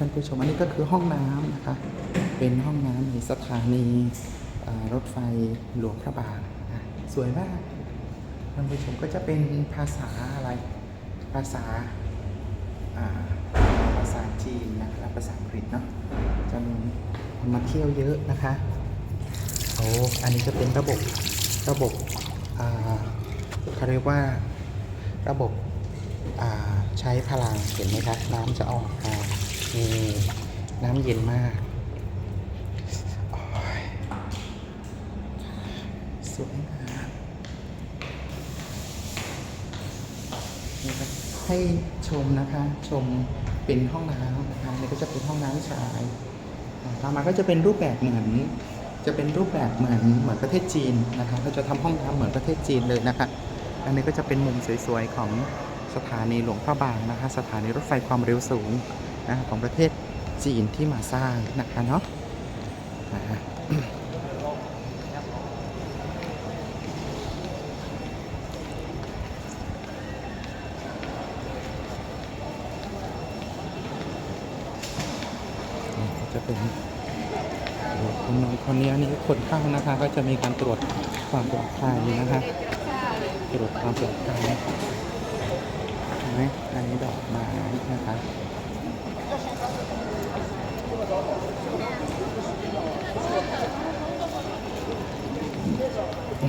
ท่านผู้ชม อันนี้ก็คือห้องน้ำนะคะ เป็นห้องน้ำในสถานีรถไฟหลวงพระบางสวยมากท่านผู้ชมก็จะเป็นภาษาอะไร ภาษาภาษาจีนนะคะและภาษาอังกฤษเนาะจะมีคนมาเที่ยวเยอะนะคะโอ้อันนี้จะเป็นระบบระบบเขาเรียกว่าระบบใช้พลังเห็นไหมครับน้ำจะออกมา นี่น้ำเย็นมาก สวยงามนี่ครับให้ชมนะคะ ชมเป็นห้องน้ำนะคะนี่ก็จะเป็นห้องน้ำชายต่อมาก็จะเป็นรูปแบบเหมือนจะเป็นรูปแบบเหมือนเหมือนประเทศจีนนะคะเขาจะทำห้องน้ำเหมือนประเทศจีนเลยนะคะ อันนี้ก็จะเป็นมุมสวยๆของสถานีหลวงพระบางนะคะ สถานีรถไฟความเร็วสูง นะของประเทศจีนที่มาสร้างนะคะเนาะจะเป็นคนน้องคนนี้นี่คนเข้านะคะ ก็จะมีการตรวจความปลอดภัยนะคะตรวจความปลอดภัยเห็นไหมอันนี้ดอกไม้นะคะ อื